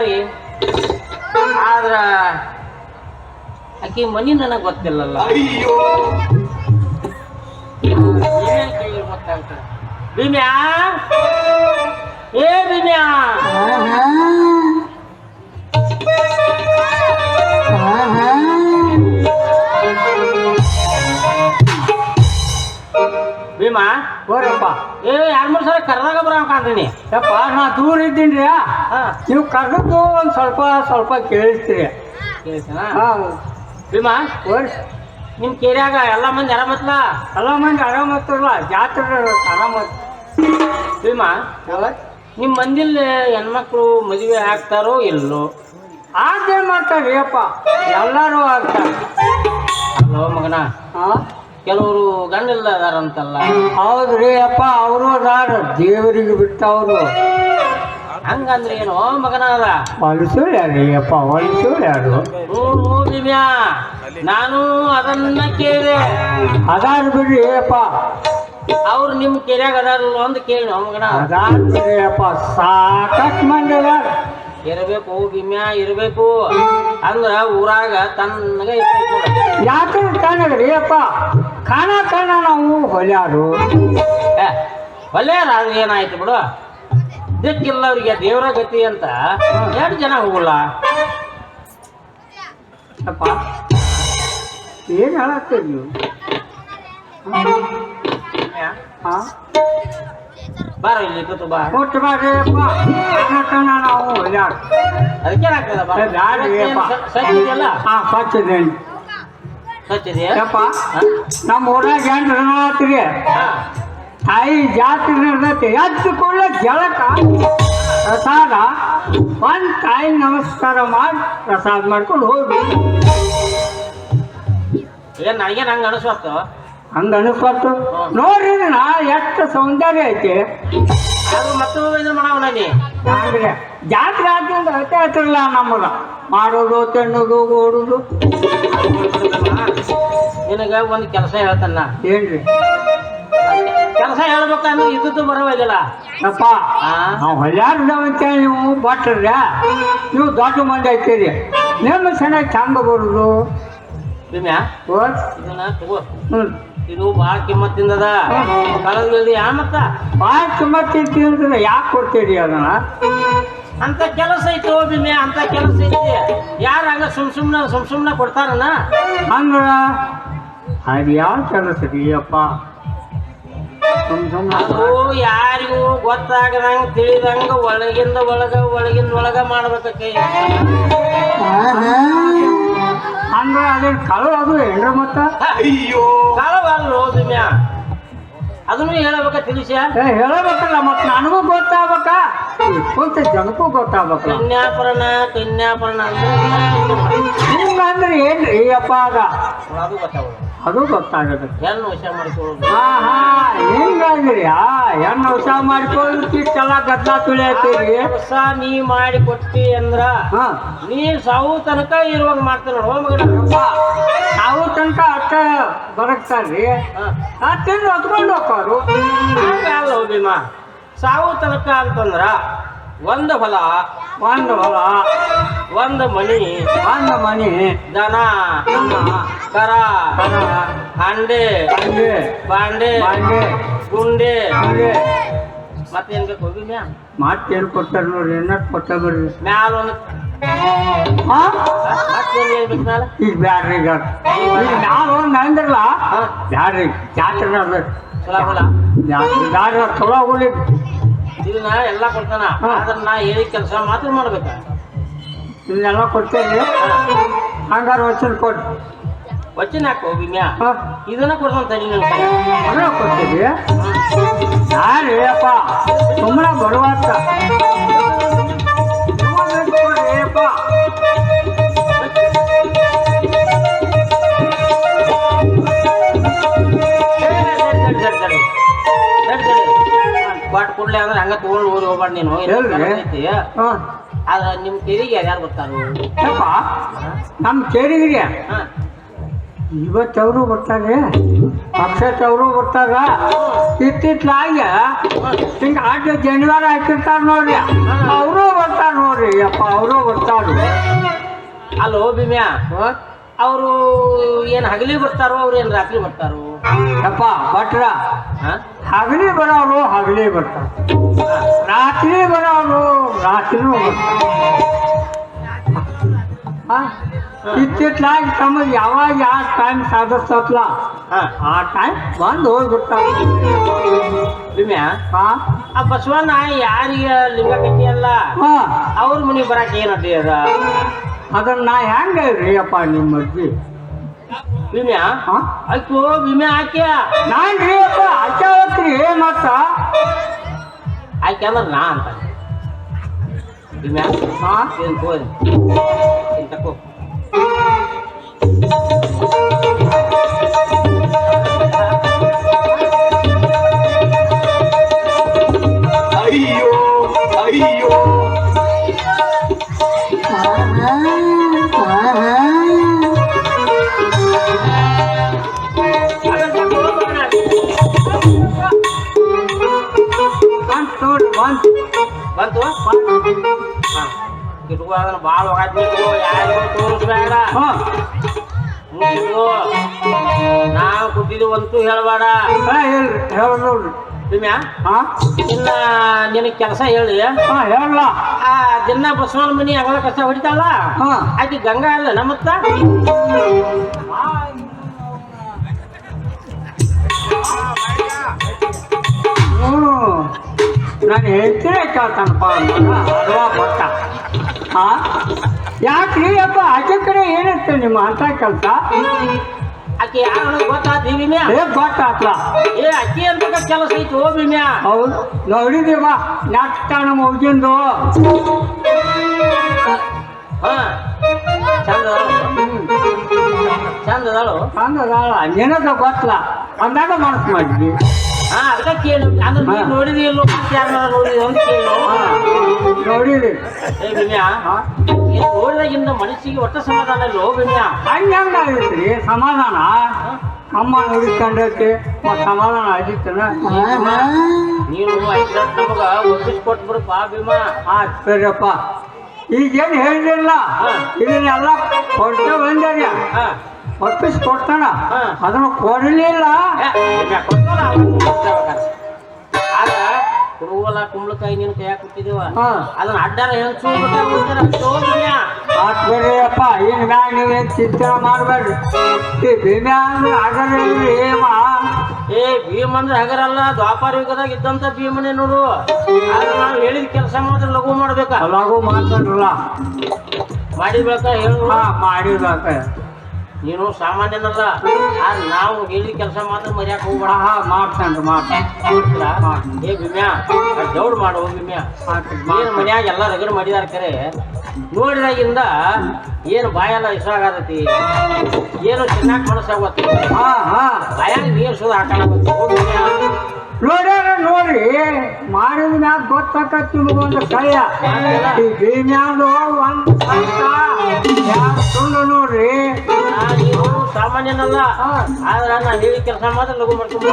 ಬಂಗಾರಿ ಆದ್ರ ಆಕಿ ಮನಿ ನನಗೆ ಗೊತ್ತಿಲ್ಲಲ್ಲ. ಗೊತ್ತಾಗ್ತದೆ ಭೀಮ್ಯಾ? ಏ ಭೀಮ್ಯಾ? ಭೀಮಾ? ಹೋರಪ್ಪ. ಏ ಎರಡು ಮೂರು ಸಲ ಕರ್ದಾಗ ಕಾಣ್ತೀನಿ. ಯಪ್ಪ ನಾ ದೂರ ಇದ್ದೀನಿ ನೀವು ಕರೆದು ಒಂದು ಸ್ವಲ್ಪ ಸ್ವಲ್ಪ ಕೇಳಿಸ್ತೀರಿ. ಹಾಂ. ಭೀಮಾ? ವರ್ಷ ನಿಮ್ಮ ಕೇರಿಯಾಗ ಎಲ್ಲ ಮಂದಿ ಆರಾಮತ್ಲ ಎಲ್ಲ ಮಂದಿ ಆರಾಮತ್ತಲ್ಲ ಜಾತ್ರೆ ಆರಾಮ ಭೀಮಾ? ನಿಮ್ಮ ಮಂದಿಲ್ ಹೆಣ್ಮಕ್ಳು ಮದುವೆ ಆಗ್ತಾರೋ ಇಲ್ಲೋ? ಆಗೇನ್ ಮಾಡ್ತಾರೆ ಅಪ್ಪ. ಎಲ್ಲರೂ ಆಗ್ತಾರೆ. ಅಲ್ಲೋ ಮಗನ. ಹಾಂ? ಕೆಲವರು ಗಂಡಿಲ್ಲ ಅದಾರಂತಲ್ಲ ಹೌದ್ರಿ ಅಪ್ಪ ಅವರು ಅದಾರ ದೇವರಿಗೆ ಬಿಟ್ಟವರು. ಹಂಗಂದ್ರೆ ಏನು ಮಗನಾದ? ಅದ ಯಾರು ಅಪ್ಪ ಹೊಲಿಸೋಳ್ಯಾರು ಯಾರು? ಹ್ಞೂ ದಿವ್ಯಾ ನಾನು ಅದನ್ನ ಕೇಳಿದೆ. ಅದಾರ ಬಿಡ್ರಿ ಅಪ್ಪ. ಅವ್ರು ನಿಮ್ ಕೆರೆಯಾಗ ಅದಾರಲ್ಲ ಅಂತ ಕೇಳಿ ಮಗನ. ಅದಾರ ಬಿಡ್ರಿ ಅಪ್ಪ ಸಾಕಷ್ಟು ಮಂದಿ ಅದಾರ. ಇರಬೇಕು ಭೀಮ್ಯಾ ಇರಬೇಕು. ಅಂದ್ರ ಊರಾಗ ತನ್ನಗ. ಯಾಕೆ ಕಾಣಗ್ರಿ ಅಪ್ಪ. ಕಾಣ ಕಾಣ ನಾವು ಹೊಲ್ಯಾರು. ಏ, ಅದು ಏನಾಯ್ತು ಬಿಡು? ದಿಕ್ಕಿಲ್ಲ ಅವರಿಗೆ ದೇವರ ಗತಿ ಅಂತ ಎರಡು ಜನ ಹೋಗಲ್ಲ? ಅಪ್ಪ. ಏನು ಹೇಳತ್ತೀರಿ ನೀವು? ಹಾಂ ಬಾರ ಇಲ್ಲಿ ಕೂತು ಬಾ. ಕೊಟ್ಟು ಬಾರ್ರಿ ಅಪ್ಪ. ಕಾಣ ನಾವು ಹೊಲ್ಯಾರು. ಅದಕ್ಕೆ ಏನಾಗ್ತದ ಬಾ ಏ, ಬ್ಯಾಡ್ರಿ ಅಪ್ಪ. ಸಚ್ಚಿದೆಯಲ್ಲ ಹಾಂ ಸ್ವಚ್ಛದೇನು ಯಪ್ಪ ನಮ್ಮ ಊರಾಗ ಹೆಂಗ್ ಹೇಳತ್ತೀರಿ ತಾಯಿ ಜಾತ್ರೆ ನಡೆದೈತಿ. ಎದ್ದು ಕೂಡ ಜಳಕ. ಪ್ರಸಾದ. ಒಂದು ತಾಯಿ ನಮಸ್ಕಾರ ಮಾಡಿ ಪ್ರಸಾದ ಮಾಡ್ಕೊಂಡು ಹೋಗಿ. ಏನ್ ನನಗೆ ನಂಗೆ ಹಂಗ ಅನಿಸ್ಬಾರ್ದು ನೋಡ್ರಿ ನಾ ಎಷ್ಟು ಸೌಂದರ್ಯ ಐತಿ. ಅದು ಮತ್ತು ಇದು ಮಾಡವನ ನೀ? ಹಂಗ್ರೆ ಜಾತ್ರೆ ಆದ್ರಿಂದ ಐತೆ ನಮ್ಮದು ಮಾಡೋದು ತಿನ್ನೋದು ಓಡುದು. ನಿನಗೆ ಒಂದು ಕೆಲಸ ಹೇಳ್ತಾನ ಏನ್ರಿ? ಕೆಲಸ ಹೇಳ್ಬೇಕಂದ್ರೆ ಇದ್ದು ಬರೋದಿಲ್ಲ ಅಪ್ಪ? ನಾವು ಹೊಲ್ಯಾರ್ದವಂತ ನೀವು ಬಾಟ್ರ ನೀವು ದೊಡ್ಡ ಮಂದಿ ಐತೀರಿ ನಿಮ್ಮ ಚೆನ್ನಾಗಿ ಚಂದ ಬರುದು. ಭೀಮ್ಯಾ ಓದ್ ಇದನ್ನ ತಗೋ. ಹ್ಞೂ. ಇದು ಭಾಳ ಕಿಮ್ಮತ್ತಿಂದದ. ಕಳೆದ ಯಾ ಮತ್ತ? ಭಾಳ ಕಿಮ್ಮತ್ತು ತಿಂದ್ರೆ ಯಾಕೆ ಕೊಡ್ತೀರಿ ಅದನ್ನ? ಅಂತ ಕೆಲಸ ಐತಿ ಭೀಮ್ಯಾ ಅಂತ ಕೆಲಸ ಐತಿ. ಯಾರು ಹಂಗ ಸುಮ್ ಸುಮ್ನ ಸುಮ್ ಸುಮ್ನ ಕೊಡ್ತಾರನ? ಹಂಗ ಅದು ಯಾವ ಕೆಲಸ ಅಪ್ಪ? ಸುಮ್ ಸುಮ್ನೆ ಅದು ಯಾರಿಗೂ ಗೊತ್ತಾಗದಂಗ ತಿಳಿದಂಗ ಒಳಗಿಂದ ಒಳಗ ಒಳಗಿಂದ ಒಳಗ ಮಾಡ್ಬೇಕಕ್ಕೆ. ಅಂದ್ರೆ ಅದೇನು ಕಳು ಅದು ಏನ್ರ ಮತ್ತ? ಕಳವಲ್ಲೋ ಭೀಮ್ಯಾ ಅದನ್ನು ಹೇಳಬೇಕ ತಿಳಿಸಿ ಏ ಹೇಳಬೇಕಲ್ಲ ಮತ್ತೆ ನನಗೂ ಗೊತ್ತಾಗ್ಬೇಕ. ಕುಂತ ಜನಕ್ಕೂ ಗೊತ್ತಾಗ್ಬೇಕಲ್ಲ. ಕನ್ಯಾಪರಣ ಕನ್ಯಾಪರಣ ಅಂದ್ರೆ ಏನ್ ಏನ್ರಿ ಅಪ್ಪ ಆಗ? ಅದು ಗೊತ್ತಾಗೋದು. ಅದು ಗೊತ್ತಾಗದ. ಹೆಣ್ಣು ವಶ ಮಾಡಿಕೊಳ್ಳೋದು. ಹಾ ಹಾ ಹಿಂಗಂದ್ರಿ ಆ ಹೆಣ್ಣು ಹೊಸ ಮಾಡ್ಕೊಳ್ಳಿಕ್ಕೆಲ್ಲ ಗದ್ದಲ ತುಳಿಯತ್ತೀರಿ ಹೊಸ ನೀ ಮಾಡಿ ಕೊಟ್ಟಿ ಅಂದ್ರ ಹಾ. ನೀ ಸಾವು ತನಕ ಇರುವಾಗ ಮಾಡ್ತಾನ ನೋಡು ಮಗನ ಅಷ್ಟ ಬರಕ್ತಾರ್ರಿ ತಿಂದು ಹೊತ್ಕೊಂಡು ಹೋಗೋರು ಅಲ್ಲ ಭೀಮಾ ಸಾವು ತನಕ ಅಂತಂದ್ರ ಒಂದು ಹೊಲ ಒಂದು ಹೊಲ. ಒಂದು ಮನಿ ಒಂದು ಮನಿ. ದನ ಕರ ಹಂಡೆ ಪಾಂಡೆ ಬಾಂಡೆ ಬಾಂಡೆ. ಗುಂಡೆ. ಮತ್ತೇನ್ ಬೇಕು ಭೀಮ್ಯಾ ಕೊಡ್ತಾರ ಕೊಟ್ಟಾರ ನೋಡ್ರಿ ಏನಕ್ಕೆ ಕೊಟ್ಟ ಬರ್ರಿ. ಮ್ಯಾಲ ಒಂದು ಈಗ ಬ್ಯಾಡ್ರಿ ಈಗ. ನಾನು ನಂದ್ರಲ್ಲ. ಬ್ಯಾಡ್ರಿ ಜಾತ್ರೆ ಬ್ಯಾಡ್ರಿ ಚಲೋ ಹೋಗ್ಲಿ ಇದನ್ನ ಎಲ್ಲ ಕೊಡ್ತಾನ. ಅದನ್ನ ನಾ ಹೇಳಿ ಕೆಲಸ ಮಾತ್ರ ಮಾಡ್ಬೇಕ. ಇದನ್ನೆಲ್ಲ ಕೊಡ್ತೇನೆ. ಹಂಗಾರೆ ವಚನ ಕೊಡ್ರಿ ವಚನ ಹಾಕೋ ವಿಮ್ಯಾ ಇದನ್ನ ಕೊಡ್ತಾನೆ ತಡಿ ನನ್ ಕೈ ಅದನ್ನ ಕೊಡ್ತೀವಿ. ಯಾರೇ ಅಪ್ಪ? ಸುಮ್ಮನೆ ಬರುವಾತ ಅಪ್ಪ ಬಾಟ್ ಕೊಡ್ಲಿ ಅಂದ್ರೆ ಹಂಗ ತಗೊಂಡು ಊರಿಗೆ ಹೋಗ್ಬಾರ್ದು ನೀನು ಎಲ್ರಿ? ಹಾಂ ಆದ್ರ ನಿಮ್ ತೆರಿಗೆ ಯಾರು ಬರ್ತಾರ ಯಪ್ಪ ನಮ್ಮ ಕೇರಿಗಿರಿ ಇವತ್ತವರು ಬರ್ತಾರೆ ಅವರು ಬರ್ತಾರ ಇತ್ತಿತ್ಲಾಗ ಹಿಂಗ? ಆಟ ಜನಿವಾರ ಹಾಕಿರ್ತಾರ ನೋಡ್ರಿ. ಅವರು ಬರ್ತಾರ ನೋಡ್ರಿ. ಅಪ್ಪ ಅವರು ಬರ್ತಾರು. ಅಲ್ಲೋ ಭೀಮ್ಯಾ. ಅವರು ಏನು ಹಗಲಿ ಬರ್ತಾರೋ ಅವ್ರು ಏನು ರಾತ್ರಿ ಬರ್ತಾರೋ? ಅಪ್ಪ ಭಟ್ರ? ಹಗಲಿ ಬರೋರು ಹಗಲಿ ಬರ್ತಾರ. ರಾತ್ರಿ ಬರೋರು ರಾತ್ರಿನೂ ಇತ್ತಿತ್ಲಾಗ ತಮಗೆ ಯಾವಾಗ ಯಾವ ಟೈಮ್ ಸಾಧಿಸ್ತತ್ಲ. ಆ ಟೈಮ್ ಬಂದು ಹೋಗ್ಬಿಡ್ತಾರ ಭೀಮ್ಯಾ? ಹಾ. ಆ ಬಸವಣ್ಣ ಯಾರಿಗೆ ಲಿಂಗ ಕಟ್ಟಿಯಲ್ಲ ಹಾ. ಅವ್ರ ಮನೆಗೆ ಬರಕ್ಕೆ ಏನ್ ಅಡ್ಡಿ ಅದ? ಅದನ್ನ ನಾ ಹೆಂಗ ಹೇಳ್ರಿ ಅಪ್ಪ ನಿಮ್ಮ ಅಜ್ಜಿ ಭೀಮ್ಯಾ? ಹಾ. ಆಯ್ತು ವಿಮೆ ಹಾಕ್ಯ ನಾನ್ ರೀ ಅಪ್ಪ ಅಚ್ಚಾವತ್ರಿ ಮತ್ತ? ಹಾಕ್ಯಂದ್ರ ನಾ ಅಂತ. ಭೀಮ್ಯಾ? ಹಾ. ಏನ್ ಹೋದ್ ಬಂತ್ ನೋಡ್ರಿ ಬಂತ್ ಬಂತು ಹಾ ಇಟ್ಕೋ ಅದನ್ನ ಭಾಳ ಹೋಗಾತಿ ಯಾರಿಗೂ ತೋರಿಸ್ಬೇಡ ಮುಗಿದು ನಾವು ಕೊಟ್ಟಿದ್ದೀವಂತೂ ಹೇಳಬೇಡ. ಹೇಳ್ರಿ. ಹೇಳ ನೋಡ್ರಿ. ಇನ್ನ ನಿನಗೆ ಕೆಲಸ ಹೇಳಿ. ಹಾ ಹೇಳಲ್ಲ. ಆ ದಿನ ಬಸವನ ಮನಿ ಅಗಲ ಕಸ ಹೊಡಿತಾಳ? ಹಾ. ಆಕಿ ಗಂಗಾ ಅಲ್ಲ ನಮ್ಮತ್ತ ನಾನು ಹೇಳ್ತೀನಿ ಕೇಳ್ತಾನಪ್ಪ ಅಲ್ವಾ ಕೊಟ್ಟ ಹಾ ಯಾಕ್ರಿ ಅಪ್ಪ ಆಚೆ ಕಡೆ ಏನಂತೆ ನಿಮ್ಮ ಅಂತ ಕೆಲಸ? ಅಕೆ ಯಾರು ಗೊತ್ತಾತಿ ಭೀಮ್ಯಾ? ಏ ಗೊತ್ತಾತ್ಲ ಏ ಅಕ್ಕಿ ಅಂತ ಕೆಲಸ ಐತಿ ಓ ಭೀಮ್ಯಾ? ಹೌದು. ನೋಡಿದೀವ ನಾಟ ನಮ್ಮ ಹುಡುಗಿಂದು ಹಾ. ಚಂದ ಚಂದ ಅದಾಳು. ಚಂದದಾಳ ನಿನಗ ಗೊತ್ತಲ ಅಂದಾಗ ಮನಸ್ಸು ಮಾಡಿದ್ವಿ. ಅದಕ್ಕೆ ಕೇಳು ಅಂದ್ರೆ ನೀ ಹಾ. ನೋಡಿದಿ ಇಲ್ಲೋ ಯಾರು ನೋಡಿದಿ ಅಂತ ಕೇಳು ಹಾ ನೋಡಿರಿ ಏ ಭೀಮ್ಯಾ ಹಾ ನೀನ್ ನೋಡಿದಾಗಿಂದ ಮನಸ್ಸಿಗೆ ಒಟ್ಟ ಸಮಾಧಾನ ಇಲ್ಲ ಓ ಭೀಮ್ಯಾ ಹಂಗೆ ಹಂಗಾಗೈತ್ರಿ ಸಮಾಧಾನ ಅಮ್ಮ ನೋಡಿಕೊಂಡೈತಿ ಮತ್ತು ಸಮಾಧಾನ ಆಗಿತ್ತನ ನೀನು ಐದು ನಮಗ ಒಪ್ಪಿಸಿ ಕೊಟ್ಬಿಡಪ್ಪ ಭೀಮಾ ಆ ಸರಿಯಪ್ಪ ಈಗೇನು ಹೇಳಿಲ್ಲ ಹಾ. ಇದನ್ನೆಲ್ಲ ಕೊಡ್ತೇವೆ ಬಂದ್ರಿ ಹಾ ಒಪ್ಪಿಸಿ ಕೊಡ್ತಾನ. ಅದನ್ನು ಕೊಡಲಿಲ್ಲ. ಏ, ಭೀಮ್ಯಾ, ಕೊಡ್ತಾರ ಅವ್ನು ಕೊಡ್ತಾರ. ಆಗ ಕುರುವಲ ಕುಂಬಳಕಾಯಿ ನಿನ್ ಕೈಯಾಗ ಕೊಟ್ಟಿದ್ದೀವ. ಅದನ್ನ ಅಡ್ಡಾರ ಅಪ್ಪ ಮ್ಯಾಗ ನೀವೇನು ಚಿಂತೆ ಮಾಡಬೇಡ್ರಿ. ಈ ಭೀಮ್ಯಾ ಅಂದ್ರೆ ಏ ಏಮ ಏ ಭೀಮ್ ಅಂದ್ರೆ ಹಗರಲ್ಲ. ದ್ವಾಪಾರ ಯುಗದಾಗ ಇದ್ದಂತ ಭೀಮನೆ ನೋಡು. ಆದ್ರೆ ನಾವು ಹೇಳಿದ ಕೆಲಸ ಮಾತ್ರ ಲಘು ಮಾಡ್ಬೇಕ? ಲಘು ಮಾಡ್ಕೊಂಡ್ರಲ್ಲ ಮಾಡಿದ ಹೇಳ? ಮಾಡಿದಾಗ ನೀನು ಸಾಮಾನ್ಯನಲ್ಲ. ಆದ್ರೆ ನಾವು ಹೇಳಿದ ಕೆಲಸ ಮಾತ್ರ ಮರ್ಯಾಕ ಹೋಗ್ಬೇಡ. ಹಾ ಮಾಡ್ತಾನ್ರಿ ಮಾಡ್ತಾನೆ? ಏ ಭೀಮ್ಯಾ ದೌಡ್ ಮಾಡು ವಿಮ್ಯಾ. ನೀನು ಮನ್ಯಾಗ ಎಲ್ಲ ರಗಡ್ ಮಾಡಿದಾರ ಕರೆ. ನೋಡಿದಾಗಿಂದ ಏನು ಬಾಯೆಲ್ಲ ಇಸಾಗತೈತಿ ಏನು ಚೆನ್ನಾಗಿ ಮನಸ್ಸಾಗತ್ತೆ ಹಾ ಹಾ. ಬಾಯಾಗ ನೀರು ಸುದ ಹಾಕಾಗತ್ತೆ ಮಾಡಿದ ಮ್ಯಾಗ ಗೊತ್ತಾಕತ್ ನಿಮಗೊಂದು ಕೈಯ ಈ ಭೀಮ್ಯಾದು ಒಂದು ಸಂತ ನೋಡ್ರಿ? ಸಾಮಾನ್ಯನಲ್ಲ. ಆದ್ರೆ ನಾನು ಹೇಳಿ ಕೆಲಸ ಮಾತ್ರ ಲಘು ಮಾಡ್ಕೊಂಡು